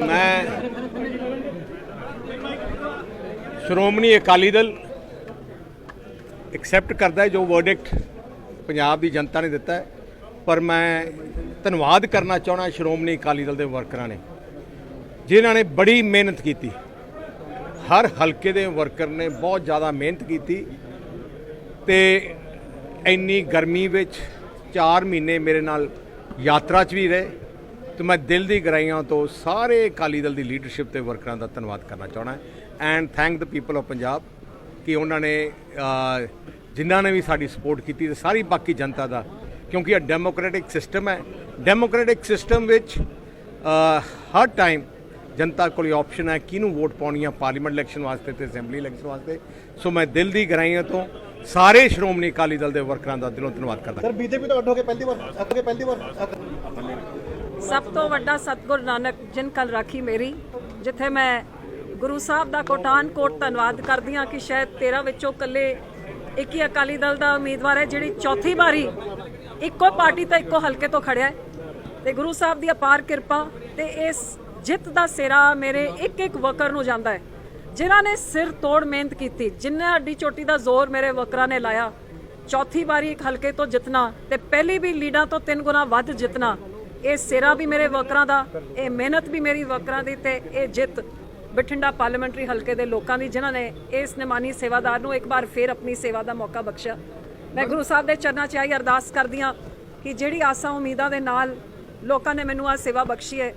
ਮੈਂ ਸ਼੍ਰੋਮਣੀ ਅਕਾਲੀ ਦਲ ਐਕਸੈਪਟ ਕਰਦਾ ਹੈ ਜੋ ਵਰਡਿਕਟ ਪੰਜਾਬ ਦੀ ਜਨਤਾ ਨੇ ਦਿੱਤਾ ਹੈ। ਪਰ ਮੈਂ ਧੰਨਵਾਦ ਕਰਨਾ ਚਾਹਣਾ ਸ਼੍ਰੋਮਣੀ ਅਕਾਲੀ ਦਲ ਦੇ ਵਰਕਰਾਂ ਨੇ, ਜਿਨ੍ਹਾਂ ਨੇ ਬੜੀ ਮਿਹਨਤ ਕੀਤੀ। ਹਰ ਹਲਕੇ ਦੇ ਵਰਕਰ ਨੇ ਬਹੁਤ ਜ਼ਿਆਦਾ ਮਿਹਨਤ ਕੀਤੀ ਤੇ ਇੰਨੀ ਗਰਮੀ ਵਿੱਚ 4 ਮਹੀਨੇ ਮੇਰੇ ਨਾਲ ਯਾਤਰਾ 'ਚ ਵੀ ਰਹੇ। ਤੇ ਮੈਂ ਦਿਲ ਦੀ ਗਹਿਰਾਈਆਂ ਤੋਂ ਸਾਰੇ ਅਕਾਲੀ ਦਲ ਦੀ ਲੀਡਰਸ਼ਿਪ ਤੇ ਵਰਕਰਾਂ ਦਾ ਧੰਨਵਾਦ ਕਰਨਾ ਚਾਹਣਾ and thank the people of Punjab ਕਿ ਉਹਨਾਂ ਨੇ ਜਿਨ੍ਹਾਂ ਨੇ ਵੀ ਸਾਡੀ ਸਪੋਰਟ ਕੀਤੀ ਤੇ ਸਾਰੀ ਬਾਕੀ ਜਨਤਾ ਦਾ, ਕਿਉਂਕਿ ਇਹ ਡੈਮੋਕ੍ਰੈਟਿਕ ਸਿਸਟਮ ਹੈ। ਡੈਮੋਕ੍ਰੈਟਿਕ ਸਿਸਟਮ ਵਿੱਚ ਹਰ ਟਾਈਮ ਜਨਤਾ ਕੋਲ ਇਹ ਆਪਸ਼ਨ ਹੈ ਕਿਹਨੂੰ ਵੋਟ ਪਾਉਣੀ ਹੈ ਪਾਰਲੀਮੈਂਟ ਇਲੈਕਸ਼ਨ ਵਾਸਤੇ ਤੇ ਅਸੈਂਬਲੀ ਇਲੈਕਸ਼ਨ ਵਾਸਤੇ। ਸੋ ਮੈਂ ਦਿਲ ਦੀ ਗਹਿਰਾਈਆਂ ਤੋਂ ਸਾਰੇ ਸ਼੍ਰੋਮਣੀ ਅਕਾਲੀ ਦਲ ਦੇ ਵਰਕਰਾਂ ਦਾ ਦਿਲੋਂ ਧੰਨਵਾਦ ਕਰਦਾ ਸਰ ਬੀਜੇਪੀ ਤੋਂ ਅੱਡ ਹੋ ਕੇ ਪਹਿਲੀ ਵਾਰ, ਅੱਡ ਪਹਿਲੀ ਵਾਰ ਸਭ ਤੋਂ ਵੱਡਾ ਸਤਿਗੁਰ ਨਾਨਕ ਜਿਨ ਕਲ ਰਾਖੀ ਮੇਰੀ, ਜਿੱਥੇ ਮੈਂ ਗੁਰੂ ਸਾਹਿਬ ਦਾ ਕੋਟਾਨ ਕੋਟ ਧੰਨਵਾਦ ਕਰਦੀ ਹਾਂ ਕਿ ਸ਼ਾਇਦ 13 ਵਿੱਚੋਂ ਕੱਲੇ ਇੱਕ ਹੀ ਅਕਾਲੀ ਦਲ ਦਾ ਉਮੀਦਵਾਰ ਹੈ ਜਿਹੜੀ ਚੌਥੀ ਵਾਰੀ ਇੱਕੋ ਪਾਰਟੀ ਤੋਂ ਇੱਕੋ ਹਲਕੇ ਤੋਂ ਖੜਿਆ ਹੈ। ਤੇ ਗੁਰੂ ਸਾਹਿਬ ਦੀ ਅਪਾਰ ਕਿਰਪਾ ਤੇ ਇਸ ਜਿੱਤ ਦਾ ਸਿਰਾ ਮੇਰੇ ਇੱਕ ਇੱਕ ਵਰਕਰ ਨੂੰ ਜਾਂਦਾ ਹੈ। ਜਿਨ੍ਹਾਂ ਨੇ ਸਿਰ ਤੋੜ ਮਿਹਨਤ ਕੀਤੀ ਜਿੰਨਾ ਅੱਡੀ ਚੋਟੀ ਦਾ ਜ਼ੋਰ ਮੇਰੇ ਵਰਕਰਾਂ ਨੇ ਲਾਇਆ, ਚੌਥੀ ਵਾਰੀ ਇੱਕ ਹਲਕੇ ਤੋਂ ਜਿੱਤਣਾ ਤੇ ਪਹਿਲੀ ਵੀ ਲੀਡਾਂ ਤੋਂ ਤਿੰਨ ਗੁਣਾ ਵੱਧ ਜਿੱਤਣਾ। ਇਹ ਸਿਰਾ ਵੀ ਮੇਰੇ ਵਰਕਰਾਂ ਦਾ ਇਹ ਮਿਹਨਤ ਵੀ ਮੇਰੀ ਵਰਕਰਾਂ ਦੀ ਤੇ ਇਹ ਜਿੱਤ ਬਠਿੰਡਾ ਪਾਰਲੀਮੈਂਟਰੀ ਹਲਕੇ ਦੇ ਲੋਕਾਂ ਦੀ ਜਿਨ੍ਹਾਂ ਨੇ ਇਸ ਨਿਮਾਨੀ ਸੇਵਾਦਾਰ ਨੂੰ ਇੱਕ ਵਾਰ ਫੇਰ ਆਪਣੀ ਸੇਵਾ ਦਾ ਮੌਕਾ ਬਖਸ਼ਿਆ। ਮੈਂ ਗੁਰੂ ਸਾਹਿਬ ਦੇ ਚਰਨਾਂ 'ਚ ਆਈ ਅਰਦਾਸ ਕਰਦੀ ਹਾਂ ਕਿ ਜਿਹੜੀ ਆਸਾਂ ਉਮੀਦਾਂ ਦੇ ਨਾਲ ਲੋਕਾਂ ਨੇ ਮੈਨੂੰ ਆ ਸੇਵਾ ਬਖਸ਼ੀ ਹੈ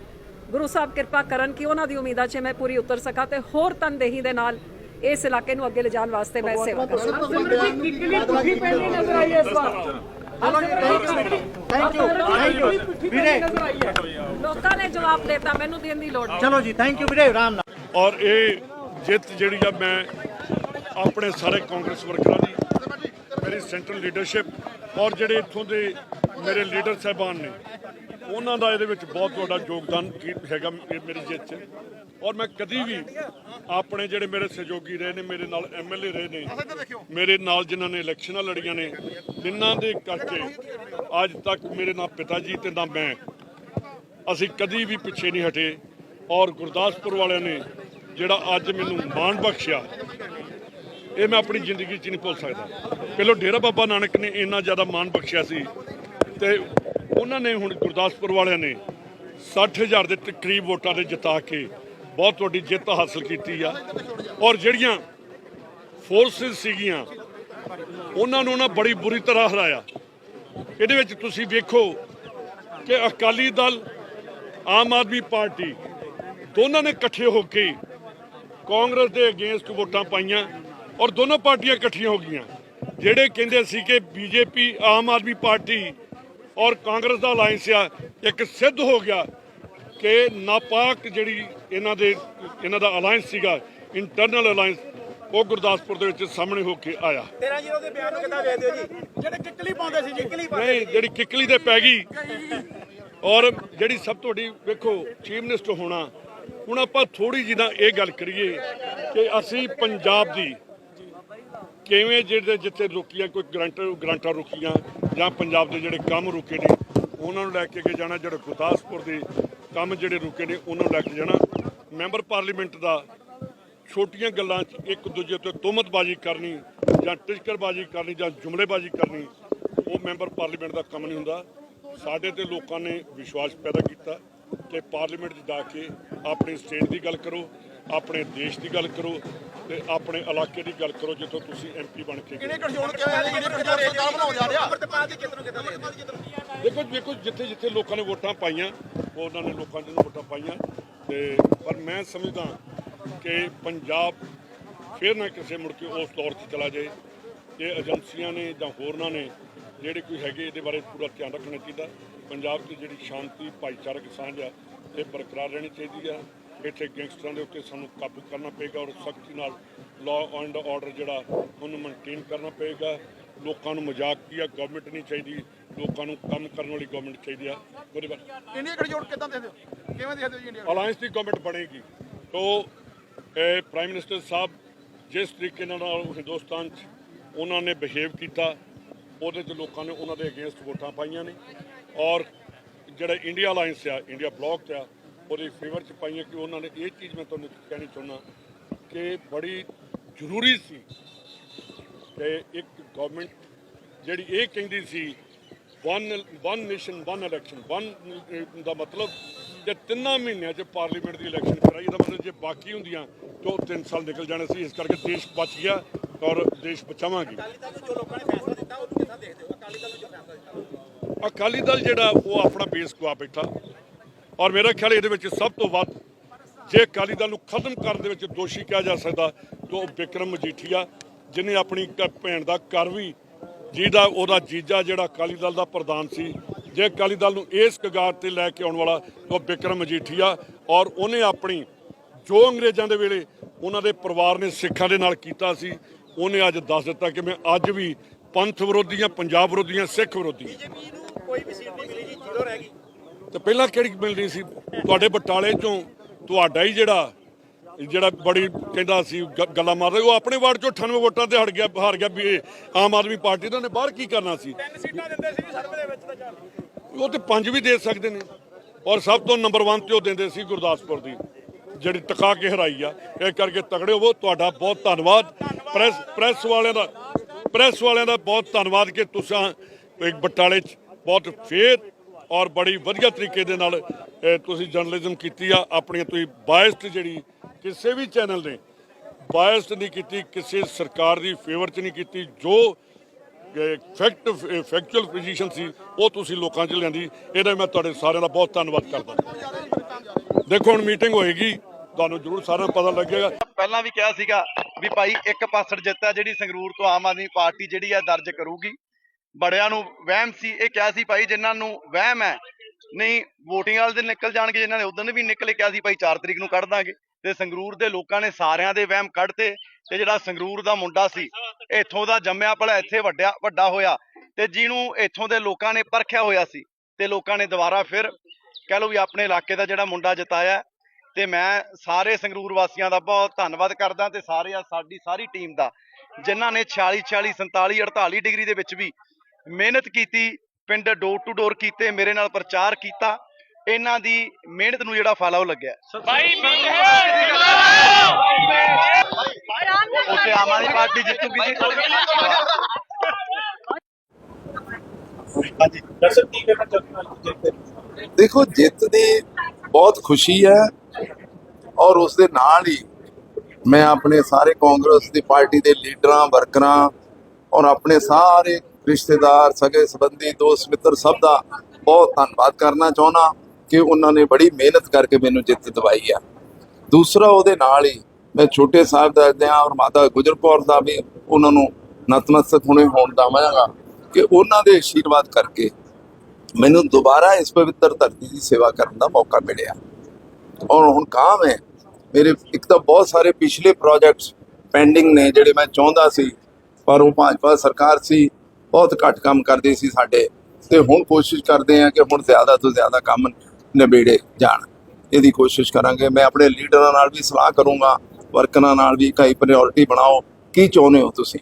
ਗੁਰੂ ਸਾਹਿਬ ਕਿਰਪਾ ਕਰਨ ਕਿ ਉਹਨਾਂ ਦੀ ਉਮੀਦਾਂ 'ਚ ਮੈਂ ਪੂਰੀ ਉਤਰ ਸਕਾਂ ਤੇ ਹੋਰ ਤਨਦੇਹੀ ਦੇ ਨਾਲ ਇਸ ਇਲਾਕੇ ਨੂੰ ਅੱਗੇ ਲਿਜਾਣ ਵਾਸਤੇ ਮੈਂ ਸੇਵਾ ਕਰਾਂ ਥੈਂਕ ਯੂ ਥੈਂਕ ਯੂ ਵੀਰੇ। ਲੋਕਾਂ ਨੇ ਜਵਾਬ ਦਿੱਤਾ ਮੈਨੂੰ ਦੇਣ ਦੀ ਲੋੜ ਨਹੀਂ। ਚਲੋ ਜੀ ਥੈਂਕ ਯੂ ਵੀਰੇ ਆਰਾਮ ਨਾਲ। ਔਰ ਇਹ ਜਿੱਤ ਜਿਹੜੀ ਆ ਮੈਂ ਆਪਣੇ ਸਾਰੇ ਕਾਂਗਰਸ ਵਰਕਰਾਂ ਦੀ ਮੇਰੀ ਸੈਂਟਰਲ ਲੀਡਰਸ਼ਿਪ ਔਰ ਜਿਹੜੇ ਇੱਥੋਂ ਦੇ ਮੇਰੇ ਲੀਡਰ ਸਾਹਿਬਾਨ ਨੇ ਉਹਨਾਂ ਦਾ ਇਹਦੇ ਵਿੱਚ ਬਹੁਤ ਵੱਡਾ ਯੋਗਦਾਨ ਕੀ- ਹੈਗਾ ਮੇਰੀ ਜਿੱਤ 'ਚ। ਔਰ ਮੈਂ ਕਦੀ ਵੀ ਆਪਣੇ ਜਿਹੜੇ ਮੇਰੇ ਸਹਿਯੋਗੀ ਰਹੇ ਨੇ ਮੇਰੇ ਨਾਲ ਐਮਐਲਏ ਰਹੇ ਨੇ ਮੇਰੇ ਨਾਲ ਜਿਨ੍ਹਾਂ ਨੇ ਇਲੈਕਸ਼ਨਾਂ ਲੜੀਆਂ ਨੇ ਜਿਨ੍ਹਾਂ ਦੇ ਕਰਕੇ ਅੱਜ ਤੱਕ ਮੇਰੇ ਨਾਲ ਪਿਤਾ ਜੀ ਤੇ ਨਾ ਮੈਂ ਅਸੀਂ ਕਦੀ ਵੀ ਪਿੱਛੇ ਨਹੀਂ ਹਟੇ। ਔਰ ਗੁਰਦਾਸਪੁਰ ਵਾਲਿਆਂ ਨੇ ਜਿਹੜਾ ਅੱਜ ਮੈਨੂੰ ਮਾਣ ਬਖਸ਼ਿਆ ਇਹ ਮੈਂ ਆਪਣੀ ਜ਼ਿੰਦਗੀ 'ਚ ਨਹੀਂ ਭੁੱਲ ਸਕਦਾ। ਪਹਿਲਾਂ ਡੇਰਾ ਬਾਬਾ ਨਾਨਕ ਨੇ ਇੰਨਾ ਜ਼ਿਆਦਾ ਮਾਣ ਬਖਸ਼ਿਆ ਸੀ ਤੇ ਉਹਨਾਂ ਨੇ ਹੁਣ ਗੁਰਦਾਸਪੁਰ ਵਾਲਿਆਂ ਨੇ 60000 ਦੇ ਤਕਰੀਬ ਵੋਟਾਂ ਦੇ ਜਿਤਾ ਕੇ ਬਹੁਤ ਵੱਡੀ ਜਿੱਤ ਹਾਸਲ ਕੀਤੀ ਆ। ਔਰ ਜਿਹੜੀਆਂ ਫੋਰਸਸ ਸੀਗੀਆਂ, ਉਹਨਾਂ ਨੂੰ ਉਹਨਾਂ ਬੜੀ ਬੁਰੀ ਤਰ੍ਹਾਂ ਹਰਾਇਆ। ਇਹਦੇ ਵਿੱਚ ਤੁਸੀਂ ਵੇਖੋ ਕਿ ਅਕਾਲੀ ਦਲ, ਆਮ ਆਦਮੀ ਪਾਰਟੀ, ਦੋਨਾਂ ਨੇ ਇਕੱਠੇ ਹੋ ਕੇ ਕਾਂਗਰਸ ਦੇ ਅਗੇਂਸਟ ਵੋਟਾਂ ਪਾਈਆਂ ਔਰ ਦੋਨੋਂ ਪਾਰਟੀਆਂ ਇਕੱਠੀਆਂ ਹੋ ਗਈਆਂ। ਜਿਹੜੇ ਕਹਿੰਦੇ ਸੀ ਕਿ ਬੀਜੇਪੀ, ਆਮ ਆਦਮੀ ਪਾਰਟੀ ਔਰ ਕਾਂਗਰਸ ਦਾ ਅਲਾਈਅੰਸ ਆ, ਇੱਕ ਸਿੱਧ ਹੋ ਗਿਆ ਕਿ ਨਾਪਾਕ ਜਿਹੜੀ ਇਹਨਾਂ ਦੇ ਇਹਨਾਂ ਦਾ ਅਲਾਈਅੰਸ ਸੀਗਾ ਇੰਟਰਨਲ ਅਲਾਈਅੰਸ ਉਹ ਗੁਰਦਾਸਪੁਰ ਦੇ ਵਿੱਚ ਸਾਹਮਣੇ ਹੋ ਕੇ ਆਇਆ। 13 ਜੀਰੋ ਦੇ ਬਿਆਨ ਨੂੰ ਕਿੱਦਾਂ ਵੇਖਦੇ ਹੋ ਜੀ? ਜਿਹੜੇ ਕਿੱਕਲੀ ਪਾਉਂਦੇ ਸੀ ਜੀ ਕਿੱਕਲੀ ਨਹੀਂ ਜਿਹੜੀ ਕਿੱਕਲੀ ਤੇ ਪੈ ਗਈ। ਔਰ ਜਿਹੜੀ ਸਭ ਤੋਂ ਵੱਡੀ ਵੇਖੋ ਚੀਫ ਮਿਨਿਸਟਰ ਹੋਣਾ ਹੁਣ ਆਪਾਂ ਥੋੜੀ ਜਿਹੀ ਇਹ ਗੱਲ ਕਰੀਏ ਕਿ ਅਸੀਂ ਪੰਜਾਬ ਦੀ ਕਿਵੇਂ ਜਿਹੜੇ ਜਿੱਥੇ ਰੁਕੀਆਂ ਕੋਈ ਗਰੰਟਰ ਗਰੰਟਾਂ ਰੁਕੀਆਂ ਜਾਂ ਪੰਜਾਬ ਦੇ ਜਿਹੜੇ ਕੰਮ ਰੁਕੇ ਨੇ ਉਹਨਾਂ ਨੂੰ ਲੈ ਕੇ ਅੱਗੇ ਜਾਣਾ ਜਿਹੜੇ ਗੁਰਦਾਸਪੁਰ ਦੇ ਕੰਮ ਜਿਹੜੇ ਰੁਕੇ ਨੇ ਉਹਨਾਂ ਨੂੰ ਲੈ ਕੇ ਜਾਣਾ। ਮੈਂਬਰ ਪਾਰਲੀਮੈਂਟ ਦਾ ਛੋਟੀਆਂ ਗੱਲਾਂ 'ਚ ਇੱਕ ਦੂਜੇ ਤੇ ਤੁਹਮਤਬਾਜ਼ੀ ਕਰਨੀ ਜਾਂ ਟਿਚਕਰਬਾਜ਼ੀ ਕਰਨੀ ਜਾਂ ਜੁਮਲੇਬਾਜ਼ੀ ਕਰਨੀ ਉਹ ਮੈਂਬਰ ਪਾਰਲੀਮੈਂਟ ਦਾ ਕੰਮ ਨਹੀਂ ਹੁੰਦਾ ਸਾਡੇ ਤੇ ਲੋਕਾਂ ਨੇ ਵਿਸ਼ਵਾਸ ਪੈਦਾ ਕੀਤਾ ਕਿ ਪਾਰਲੀਮੈਂਟ 'ਚ ਜਾ ਕੇ ਆਪਣੀ ਸਟੇਟ ਦੀ ਗੱਲ ਕਰੋ ਆਪਣੇ ਦੇਸ਼ ਦੀ ਗੱਲ ਕਰੋ ਤੇ ਆਪਣੇ ਇਲਾਕੇ ਦੀ ਗੱਲ ਕਰੋ ਜਿੱਥੋਂ ਤੁਸੀਂ ਐਮਪੀ ਬਣ ਕੇ ਜਿਹੜੇ ਕੜਜੋੜ ਸਰਕਾਰ ਬਣਾਉਣ ਜਾ ਰਿਹਾ ਅਮਰਤਪਾਲ ਦੀ ਕਿਤਨੋਂ ਵੇਖਦੇ ਦੇਖੋ ਦੇਖੋ ਜਿੱਥੇ ਜਿੱਥੇ ਲੋਕਾਂ ਨੇ ਵੋਟਾਂ ਪਾਈਆਂ ਉਹ ਉਹਨਾਂ ਨੇ ਲੋਕਾਂ ਨੇ ਵੋਟਾਂ ਪਾਈਆਂ ਤੇ ਪਰ ਮੈਂ ਸਮਝਦਾ ਕਿ ਪੰਜਾਬ ਫਿਰ ਨਾ ਕਿਸੇ ਮੁੜ ਕੇ ਉਸ ਦੌਰ 'ਚ ਚਲਾ ਜਾਏ। ਇਹ ਏਜੰਸੀਆਂ ਨੇ ਜਾਂ ਹੋਰਨਾਂ ਨੇ ਜਿਹੜੇ ਕੋਈ ਹੈਗੇ ਇਹਦੇ ਬਾਰੇ ਪੂਰਾ ਧਿਆਨ ਰੱਖਣਾ ਚਾਹੀਦਾ। ਪੰਜਾਬ 'ਚ ਜਿਹੜੀ ਸ਼ਾਂਤੀ, ਭਾਈਚਾਰਕ ਸਾਂਝ ਆ, ਇਹ ਬਰਕਰਾਰ ਰਹਿਣੀ ਚਾਹੀਦੀ ਆ। ਇੱਥੇ ਗੈਂਗਸਟਰਾਂ ਦੇ ਉੱਤੇ ਸਾਨੂੰ ਕਾਬੂ ਕਰਨਾ ਪਏਗਾ ਔਰ ਸਖਤੀ ਨਾਲ ਲਾਅ ਐਂਡ ਆਰਡਰ ਜਿਹੜਾ ਉਹਨੂੰ ਮੇਨਟੇਨ ਕਰਨਾ ਪਏਗਾ। ਲੋਕਾਂ ਨੂੰ ਮਜ਼ਾਕ ਕੀ ਆ ਗਵਰਨਮੈਂਟ ਨਹੀਂ ਚਾਹੀਦੀ। ਲੋਕਾਂ ਨੂੰ ਕੰਮ ਕਰਨ ਵਾਲੀ ਗਵਰਨਮੈਂਟ ਚਾਹੀਦੀ ਆ। ਉਹਦੇ ਬਾਰੇ ਇੰਡੀਆ ਕੜਜੋੜ ਕਿੱਦਾਂ ਦੇਖਦੇ ਹੋ ਕਿਵੇਂ ਦੇਖਦੇ ਹੋ ਜੀ ਇੰਡੀਆ ਅਲਾਈਅੰਸ ਦੀ ਗਵਰਨਮੈਂਟ ਬਣੇਗੀ। ਤੋ ਇਹ ਪ੍ਰਾਈਮ ਮਿਨਿਸਟਰ ਸਾਹਿਬ ਜਿਸ ਤਰੀਕੇ ਨਾਲ ਹਿੰਦੁਸਤਾਨ 'ਚ ਉਹਨਾਂ ਨੇ ਬਿਹੇਵ ਕੀਤਾ ਉਹਦੇ 'ਚ ਲੋਕਾਂ ਨੇ ਉਹਨਾਂ ਦੇ ਅਗੇਂਸਟ ਵੋਟਾਂ ਪਾਈਆਂ ਨੇ। ਔਰ ਜਿਹੜਾ ਇੰਡੀਆ ਅਲਾਈਅੰਸ ਆ ਇੰਡੀਆ ਬਲੌਕ ਆ ਉਹਦੇ ਫੇਵਰ ਚ ਪਾਈਆਂ ਕਿ ਉਹਨਾਂ ਨੇ ਇਹ ਚੀਜ਼ ਮੈਂ ਤੁਹਾਨੂੰ ਕਹਿਣੀ ਚਾਹੁੰਦਾ ਕਿ ਬੜੀ ਜ਼ਰੂਰੀ ਸੀ ਕਿ ਇੱਕ ਗਵਰਨਮੈਂਟ ਜਿਹੜੀ ਇਹ ਕਹਿੰਦੀ ਸੀ one one nation one election one ਦਾ ਮਤਲਬ ਜੇ ਤਿੰਨਾਂ ਮਹੀਨਿਆਂ 'ਚ ਪਾਰਲੀਮੈਂਟ ਦੀ ਇਲੈਕਸ਼ਨ ਕਰਾਈ ਇਹਦਾ ਮਤਲਬ ਜੇ ਬਾਕੀ ਹੁੰਦੀਆਂ ਤਾਂ ਉਹ ਤਿੰਨ ਸਾਲ ਨਿਕਲ ਜਾਣੇ ਸੀ। ਇਸ ਕਰਕੇ ਦੇਸ਼ ਬਚ ਗਿਆ ਔਰ ਦੇਸ਼ ਬਚਾਵਾਂਗੇ। ਅਕਾਲੀ ਦਲ ਜਿਹੜਾ ਉਹ ਆਪਣਾ ਬੇਸ ਗਵਾ ਬੈਠਾ। ਔਰ ਮੇਰਾ ਖਿਆਲ ਇਹਦੇ ਵਿੱਚ ਸਭ ਤੋਂ ਵੱਧ ਜੇ ਅਕਾਲੀ ਦਲ ਨੂੰ ਖਤਮ ਕਰਨ ਦੇ ਵਿੱਚ ਦੋਸ਼ੀ ਕਿਹਾ ਜਾ ਸਕਦਾ ਤਾਂ ਉਹ ਵਿਕਰਮ ਮਜੀਠੀਆ ਜਿਨੇ ਆਪਣੀ ਭੈਣ ਦਾ ਘਰ ਵੀ ਜਿਹਦਾ ਉਹਦਾ ਜੀਜਾ ਜਿਹੜਾ ਅਕਾਲੀ ਦਲ ਦਾ ਪ੍ਰਧਾਨ ਸੀ ਜੇ ਅਕਾਲੀ ਦਲ ਨੂੰ ਇਸ ਕਗਾਰ ਤੇ ਲੈ ਕੇ ਆਉਣ ਵਾਲਾ ਉਹ ਵਿਕਰਮ ਮਜੀਠੀਆ ਔਰ ਉਹਨੇ ਆਪਣੀ ਜੋ ਅੰਗਰੇਜ਼ਾਂ ਦੇ ਵੇਲੇ ਉਹਨਾਂ ਦੇ ਪਰਿਵਾਰ ਨੇ ਸਿੱਖਾਂ ਦੇ ਨਾਲ ਕੀਤਾ ਸੀ ਉਹਨੇ ਅੱਜ ਦੱਸ ਦਿੱਤਾ ਕਿ ਮੈਂ ਅੱਜ ਵੀ ਪੰਥ ਵਿਰੋਧੀਆਂ ਪੰਜਾਬ ਵਿਰੋਧੀਆਂ ਸਿੱਖ ਵਿਰੋਧੀ ਬੀਜੇਪੀ ਨੂੰ ਕੋਈ ਵੀ ਸੀਟ ਨਹੀਂ ਮਿਲੀ ਜੀ ਜ਼ੀਰੋ ਰਹਿ ਗਈ। ਤੇ ਪਹਿਲਾਂ ਕਿਹੜੀ ਮਿਲਣੀ ਸੀ? ਤੁਹਾਡੇ ਬਟਾਲੇ ਚੋਂ ਤੁਹਾਡਾ ਹੀ ਜਿਹੜਾ ਜਿਹੜਾ ਬੜੀ ਕਹਿੰਦਾ ਸੀ ਗੱਲਾਂ ਮਾਰਦਾ ਉਹ ਆਪਣੇ ਵਾਰਡ ਚੋਂ 98 ਵੋਟਾਂ ਤੇ ਹਟ ਗਿਆ ਹਾਰ ਗਿਆ ਵੀ ਆਮ ਆਦਮੀ ਪਾਰਟੀ ਦਾ ਨੇ ਬਾਹਰ ਕੀ ਕਰਨਾ ਸੀ? ਤਿੰਨ ਸੀਟਾਂ ਦਿੰਦੇ ਸੀ ਸਰਵੇ ਦੇ ਵਿੱਚ ਤਾਂ ਚਾਰ ਉਹ ਤੇ ਪੰਜ ਵੀ ਦੇ ਸਕਦੇ ਨੇ ਔਰ ਸਭ ਤੋਂ ਨੰਬਰ 1 ਤੇ ਉਹ ਦਿੰਦੇ ਸੀ ਗੁਰਦਾਸਪੁਰ ਦੀ ਜਿਹੜੀ ਟਕਾ ਕੇ ਹਰਾਈ ਆ ਇਹ ਕਰਕੇ ਤਗੜੇ ਹੋਵੋ ਤੁਹਾਡਾ ਬਹੁਤ ਧੰਨਵਾਦ। ਪ੍ਰੈਸ ਪ੍ਰੈਸ ਵਾਲਿਆਂ ਦਾ ਪ੍ਰੈਸ ਵਾਲਿਆਂ ਦਾ ਬਹੁਤ ਧੰਨਵਾਦ ਕਿ ਤੁਸੀਂ ਇੱਕ ਬਟਾਲੇ 'ਚ ਬਹੁਤ ਫੇਰ ਔਰ ਬੜੀ ਵਧੀਆ ਤਰੀਕੇ ਦੇ ਨਾਲ ਤੁਸੀਂ ਜਰਨਲਿਜ਼ਮ ਕੀਤੀ ਆ ਆਪਣੀਆਂ ਤੁਸੀਂ ਬਾਇਸਡ ਜਿਹੜੀ ਕਿਸੇ ਵੀ ਚੈਨਲ ਨੇ ਬਾਇਸਡ ਨਹੀਂ ਕੀਤੀ, ਕਿਸੇ ਸਰਕਾਰ ਦੀ ਫੇਵਰ 'ਚ ਨਹੀਂ ਕੀਤੀ, ਜੋ ਫੈਕਟ ਫੈਕਚੁਅਲ ਪੋਜੀਸ਼ਨ ਸੀ, ਉਹ ਤੁਸੀਂ ਲੋਕਾਂ 'ਚ ਲਿਆਂਦੀ, ਇਹਦਾ ਮੈਂ ਤੁਹਾਡੇ ਸਾਰਿਆਂ ਦਾ ਬਹੁਤ ਧੰਨਵਾਦ ਕਰਦਾ। ਦੇਖੋ, ਹੁਣ ਮੀਟਿੰਗ ਹੋਏਗੀ, ਤੁਹਾਨੂੰ ਜ਼ਰੂਰ ਸਾਰਿਆਂ ਨੂੰ ਪਤਾ ਲੱਗੇਗਾ। ਪਹਿਲਾਂ ਵੀ ਕਿਹਾ ਸੀਗਾ ਵੀ ਭਾਈ ਇੱਕ ਪਾਸੜ ਜਿੱਤ ਹੈ ਜਿਹੜੀ ਸੰਗਰੂਰ ਤੋਂ ਆਮ ਆਦਮੀ ਪਾਰਟੀ ਜਿਹੜੀ ਹੈ ਦਰਜ ਕਰੂਗੀ। ਬੜਿਆਂ ਨੂੰ ਵਹਿਮ ਸੀ, ਇਹ ਕਿਹਾ ਸੀ ਭਾਈ ਜਿਨ੍ਹਾਂ ਨੂੰ ਵਹਿਮ ਹੈ, ਨਹੀਂ VOTING ਵਾਲੇ ਦਿਨ ਨਿਕਲ ਜਾਣਗੇ, ਜਿਨ੍ਹਾਂ ਨੇ ਉਦੋਂ ਵੀ ਨਿਕਲੇ, ਕਿਹਾ ਸੀ ਭਾਈ 4 ਤਰੀਕ ਨੂੰ ਕੱਢ ਦਾਂਗੇ। ਤੇ ਸੰਗਰੂਰ ਦੇ ਲੋਕਾਂ ਨੇ ਸਾਰਿਆਂ ਦੇ ਵਹਿਮ ਕੱਢਤੇ ਤੇ ਜਿਹੜਾ ਸੰਗਰੂਰ ਦਾ ਮੁੰਡਾ ਸੀ, ਇੱਥੋਂ ਦਾ ਜੰਮਿਆ ਭਲਾ, ਇੱਥੇ ਵੱਡਿਆ, ਵੱਡਾ ਹੋਇਆ ਤੇ ਜਿਹਨੂੰ ਇੱਥੋਂ ਦੇ ਲੋਕਾਂ ਨੇ ਪਰਖਿਆ ਹੋਇਆ ਸੀ ਤੇ ਲੋਕਾਂ ਨੇ ਦੁਬਾਰਾ ਫਿਰ ਕਹਿ ਲਓ ਵੀ ਆਪਣੇ ਇਲਾਕੇ ਦਾ ਜਿਹੜਾ ਮੁੰਡਾ ਜਿਤਾਇਆ ਤੇ ਮੈਂ ਸਾਰੇ ਸੰਗਰੂਰ ਵਾਸੀਆਂ ਦਾ ਬਹੁਤ ਧੰਨਵਾਦ ਕਰਦਾ ਤੇ ਸਾਰੇ ਆ ਸਾਡੀ ਸਾਰੀ ਟੀਮ ਦਾ, ਜਿਨ੍ਹਾਂ ਨੇ 46 46 47 48 ਡਿਗਰੀ ਦੇ ਵਿੱਚ ਵੀ ਮਿਹਨਤ ਕੀਤੀ ਪਿੰਡ ਡੋਰ ਟੂ ਡੋਰ ਕੀਤੇ ਮੇਰੇ ਨਾਲ ਪ੍ਰਚਾਰ ਕੀਤਾ ਇਹਨਾਂ ਦੀ ਮਿਹਨਤ ਨੂੰ ਜਿਹੜਾ ਫਲ ਆ ਉਹ ਲੱਗਿਆ। ਉੱਥੇ ਆਮ ਆਦਮੀ ਪਾਰਟੀ ਜਿੱਤੂਗੀ ਜੀ। ਦੇਖੋ ਜਿੱਤ ਦੀ ਬਹੁਤ ਖੁਸ਼ੀ ਹੈ ਔਰ ਉਸ ਦੇ ਨਾਲ ਹੀ ਮੈਂ ਆਪਣੇ ਸਾਰੇ ਕਾਂਗਰਸ ਦੀ ਪਾਰਟੀ ਦੇ ਲੀਡਰਾਂ ਵਰਕਰਾਂ ਔਰ ਆਪਣੇ ਸਾਰੇ ਰਿਸ਼ਤੇਦਾਰ, ਸਗੇ ਸੰਬੰਧੀ, ਦੋਸਤ, ਮਿੱਤਰ ਸਭ ਦਾ ਬਹੁਤ ਧੰਨਵਾਦ ਕਰਨਾ ਚਾਹੁੰਦਾ ਕਿ ਉਹਨਾਂ ਨੇ ਬੜੀ ਮਿਹਨਤ ਕਰਕੇ ਮੈਨੂੰ ਜਿੱਤ ਦਿਵਾਈ ਆ। ਦੂਸਰਾ ਉਹਦੇ ਨਾਲ ਹੀ ਮੈਂ ਛੋਟੇ ਸਾਹਿਬ ਦਾ ਔਰ ਮਾਤਾ ਗੁਜਰ ਕੌਰ ਦਾ ਵੀ ਉਹਨਾਂ ਨੂੰ ਨਤਮਸਤਕ ਹੋਣੇ ਹੋਣ ਦਾ ਦਵਾਂਗਾ ਕਿ ਉਹਨਾਂ ਦੇ ਆਸ਼ੀਰਵਾਦ ਕਰਕੇ ਮੈਨੂੰ ਦੁਬਾਰਾ ਇਸ ਪਵਿੱਤਰ ਧਰਤੀ ਦੀ ਸੇਵਾ ਕਰਨ ਦਾ ਮੌਕਾ ਮਿਲਿਆ। ਔਰ ਹੁਣ ਕਾਮ ਹੈ। ਮੇਰੇ ਇੱਕ ਤਾਂ ਬਹੁਤ ਸਾਰੇ ਪਿਛਲੇ ਪ੍ਰੋਜੈਕਟਸ ਪੈਂਡਿੰਗ ਨੇ ਜਿਹੜੇ ਮੈਂ ਚਾਹੁੰਦਾ ਸੀ, ਪਰ ਉਹ ਭਾਜਪਾ ਸਰਕਾਰ ਸੀ ਬਹੁਤ ਘੱਟ ਕੰਮ ਕਰਦੀ ਸੀ ਸਾਡੇ। ਤੇ ਹੁਣ ਕੋਸ਼ਿਸ਼ ਕਰਦੇ ਆ ਕਿ ਹੁਣ ਜ਼ਿਆਦਾ ਤੋਂ ਜ਼ਿਆਦਾ ਕੰਮ ਨਿਬੇੜੇ ਜਾਣ। ਇਹਦੀ ਕੋਸ਼ਿਸ਼ ਕਰਾਂਗੇ। ਮੈਂ ਆਪਣੇ ਲੀਡਰਾਂ ਨਾਲ ਵੀ ਸਲਾਹ ਕਰੂੰਗਾ। ਵਰਕਰਾਂ ਨਾਲ ਵੀ ਕਈ ਪ੍ਰਾਇੋਰਟੀ ਬਣਾਓ। ਕੀ ਚਾਹੁੰਦੇ ਹੋ ਤੁਸੀਂ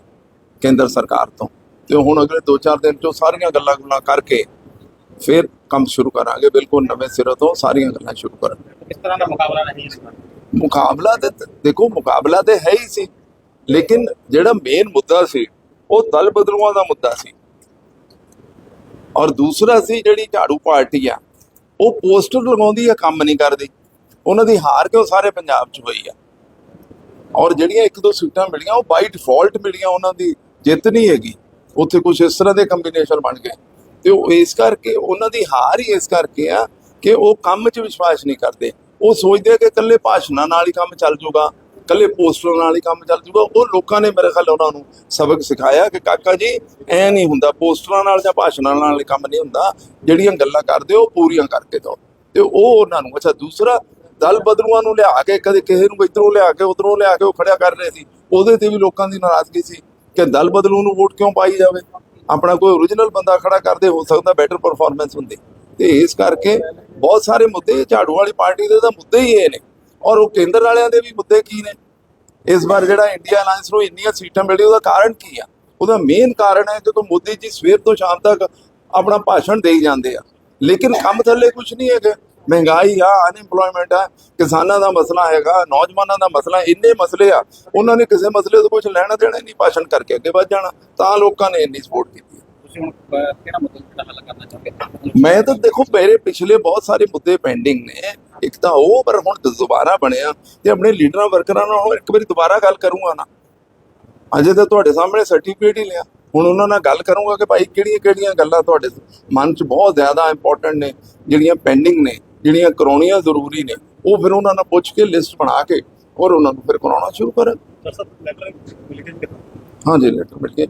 ਕੇਂਦਰ ਸਰਕਾਰ ਤੋਂ? ਤੇ ਹੁਣ ਅਗਲੇ 2-4 ਦਿਨ ਚੋਂ ਸਾਰੀਆਂ ਗੱਲਾਂ ਗੁੱਲਾਂ ਕਰਕੇ ਫਿਰ ਕੰਮ ਸ਼ੁਰੂ ਕਰਾਂਗੇ। ਬਿਲਕੁਲ ਨਵੇਂ ਸਿਰੇ ਤੋਂ ਸਾਰੀਆਂ ਗੱਲਾਂ ਸ਼ੁਰੂ ਕਰਾਂਗੇ ਇਸ ਤਰ੍ਹਾਂ ਦਾ ਮੁਕਾਬਲਾ ਨਹੀਂ ਇਸ ਵਾਰ। ਮੁਕਾਬਲਾ ਤੇ ਦੇਖੋ ਮੁਕਾਬਲਾ ਤੇ ਹੈ ਹੀ ਸੀ। ਲੇਕਿਨ ਜਿਹੜਾ ਮੇਨ ਮੁੱਦਾ ਸੀ ਉਹ ਦਲ ਬਦਲੂਆਂ ਦਾ ਮੁੱਦਾ ਸੀ। ਔਰ ਦੂਸਰਾ ਸੀ ਜਿਹੜੀ ਝਾੜੂ ਪਾਰਟੀ ਆ, ਉਹ ਪੋਸਟਰ ਲਗਾਉਂਦੀ ਆ, ਕੰਮ ਨਹੀਂ ਕਰਦੀ। ਉਹਨਾਂ ਦੀ ਹਾਰ ਕਿਉਂ ਸਾਰੇ ਪੰਜਾਬ 'ਚ ਹੋਈ ਆ? ਔਰ ਜਿਹੜੀਆਂ ਇੱਕ ਦੋ ਸੀਟਾਂ ਮਿਲੀਆਂ, ਉਹ ਬਾਈ ਡਿਫਾਲਟ ਮਿਲੀਆਂ, ਉਹਨਾਂ ਦੀ ਜਿੱਤ ਨਹੀਂ ਹੈਗੀ। ਉੱਥੇ ਕੁਝ ਇਸ ਤਰ੍ਹਾਂ ਦੇ ਕੰਬੀਨੇਸ਼ਨ ਬਣ ਗਏ। ਤੇ ਉਹ ਇਸ ਕਰਕੇ, ਉਹਨਾਂ ਦੀ ਹਾਰ ਹੀ ਇਸ ਕਰਕੇ ਆ ਕਿ ਉਹ ਕੰਮ 'ਚ ਵਿਸ਼ਵਾਸ ਨਹੀਂ ਕਰਦੇ। ਉਹ ਸੋਚਦੇ ਆ ਕਿ ਇਕੱਲੇ ਭਾਸ਼ਣਾਂ ਨਾਲ ਹੀ ਕੰਮ ਚੱਲ ਜਾਊਗਾ ਇਕੱਲੇ ਪੋਸਟਰਾਂ ਨਾਲ ਹੀ ਕੰਮ ਚੱਲ ਜੂਗਾ, ਉਹ ਲੋਕਾਂ ਨੇ ਮੇਰੇ ਖਿਆਲ ਉਹਨਾਂ ਨੂੰ ਸਬਕ ਸਿਖਾਇਆ ਕਿ ਕਾਕਾ ਜੀ, ਐ ਨਹੀਂ ਹੁੰਦਾ, ਪੋਸਟਰਾਂ ਨਾਲ ਜਾਂ ਭਾਸ਼ਣਾਂ ਨਾਲ ਕੰਮ ਨਹੀਂ ਹੁੰਦਾ, ਜਿਹੜੀਆਂ ਗੱਲਾਂ ਕਰਦੇ ਹੋ, ਉਹ ਪੂਰੀਆਂ ਕਰਕੇ ਦਿਓ। ਤੇ ਉਹ ਉਹਨਾਂ ਨੂੰ, ਅੱਛਾ, ਦੂਸਰਾ, ਦਲ ਬਦਲੂਆਂ ਨੂੰ ਲਿਆ ਕੇ ਕਦੇ ਕਿਸੇ ਨੂੰ ਇਧਰੋਂ ਲਿਆ ਕੇ ਉਧਰੋਂ ਲਿਆ ਕੇ ਉਹ ਖੜਿਆ ਕਰ ਰਹੇ ਸੀ, ਉਹਦੇ ਤੇ ਵੀ ਲੋਕਾਂ ਦੀ ਨਾਰਾਜ਼ਗੀ ਸੀ ਕਿ ਦਲ ਬਦਲੂ ਨੂੰ ਵੋਟ ਕਿਉਂ ਪਾਈ ਜਾਵੇ? ਆਪਣਾ ਕੋਈ ਓਰੀਜਨਲ ਬੰਦਾ ਖੜਾ ਕਰਦੇ ਹੋ ਸਕਦਾ ਬੈਟਰ ਪਰਫਾਰਮੈਂਸ ਹੁੰਦੀ। ਤੇ ਇਸ ਕਰਕੇ ਬਹੁਤ ਸਾਰੇ ਮੁੱਦੇ, ਝਾੜੂ ਵਾਲੀ ਪਾਰਟੀ ਦੇ ਤਾਂ ਮੁੱਦੇ ਹੀ ਇਹ ਨੇ। ਔਰ ਉਹ ਕੇਂਦਰ ਵਾਲਿਆਂ ਦੇ ਵੀ ਮੁੱਦੇ ਕੀ ਨੇ? ਇਸ ਵਾਰ ਜਿਹੜਾ ਇੰਡੀਆ ਅਲਾਈਅੰਸ ਨੂੰ ਇੰਨੀਆਂ ਸੀਟਾਂ ਮਿਲੀ ਉਹਦਾ ਕਾਰਨ ਕੀ ਆ? ਉਹਦਾ ਮੇਨ ਕਾਰਨ ਹੈ ਜਦੋਂ ਮੋਦੀ ਜੀ ਸਵੇਰ ਤੋਂ ਸ਼ਾਮ ਤੱਕ ਆਪਣਾ ਭਾਸ਼ਣ ਦੇਈ ਜਾਂਦੇ ਆ। ਲੇਕਿਨ ਕੰਮ ਥੱਲੇ ਕੁਝ ਨਹੀਂ ਹੈਗਾ। ਮਹਿੰਗਾਈ ਆ ਅਨਇੰਪਲੋਇਮੈਂਟ ਆ ਕਿਸਾਨਾਂ ਦਾ ਮਸਲਾ ਹੈਗਾ ਨੌਜਵਾਨਾਂ ਦਾ ਮਸਲਾ ਇੰਨੇ ਮਸਲੇ ਆ ਉਹਨਾਂ ਨੇ ਕਿਸੇ ਮਸਲੇ ਤੋਂ ਕੁਝ ਲੈਣਾ ਦੇਣਾ ਨਹੀਂ ਭਾਸ਼ਣ ਕਰਕੇ ਅੱਗੇ ਵੱਧ ਜਾਣਾ। ਤਾਂ ਲੋਕਾਂ ਨੇ ਇੰਨੀ ਸਪੋਰਟ ਕੀਤੀ। ਤੁਸੀਂ ਹੁਣ ਅਹ, ਕਿਹੜਾ ਮੁੱਦਾ ਕਿਹੜਾ ਹੱਲ ਕਰਨਾ ਚਾਹੁੰਦੇ ਹੋ ਮੈਂ ਤਾਂ ਦੇਖੋ ਮੇਰੇ ਪਿਛਲੇ ਬਹੁਤ ਸਾਰੇ ਮੁੱਦੇ ਪੈਂਡਿੰਗ ਨੇ। ਇੱਕ ਤਾਂ ਉਹ ਪਰ ਹੁਣ ਦੁਬਾਰਾ ਬਣਿਆ ਤੇ ਆਪਣੇ ਲੀਡਰਾਂ ਵਰਕਰਾਂ ਨਾਲ ਇੱਕ ਵਾਰੀ ਦੁਬਾਰਾ ਗੱਲ ਕਰੂੰਗਾ ਨਾ। ਅਜੇ ਤਾਂ ਤੁਹਾਡੇ ਸਾਹਮਣੇ ਸਰਟੀਫਿਕੇਟ ਹੀ ਲਿਆ। ਹੁਣ ਉਹਨਾਂ ਨਾਲ ਗੱਲ ਕਰੂੰਗਾ ਕਿ ਭਾਈ ਕਿਹੜੀਆਂ ਕਿਹੜੀਆਂ ਗੱਲਾਂ ਤੁਹਾਡੇ ਮਨ 'ਚ ਬਹੁਤ ਜ਼ਿਆਦਾ ਇੰਪੋਰਟੈਂਟ ਨੇ ਜਿਹੜੀਆਂ ਪੈਂਡਿੰਗ ਨੇ ਜਿਹੜੀਆਂ ਕਰਾਉਣੀਆਂ ਜ਼ਰੂਰੀ ਨੇ। ਉਹ ਫਿਰ ਉਹਨਾਂ ਨਾਲ ਪੁੱਛ ਕੇ ਲਿਸਟ ਬਣਾ ਕੇ ਔਰ ਉਹਨਾਂ ਨੂੰ ਫਿਰ ਕਰਾਉਣਾ ਸ਼ੁਰੂ ਕਰਨ। ਹਾਂਜੀ ਲੈਟਰ ਮਿਲ ਗਿਆ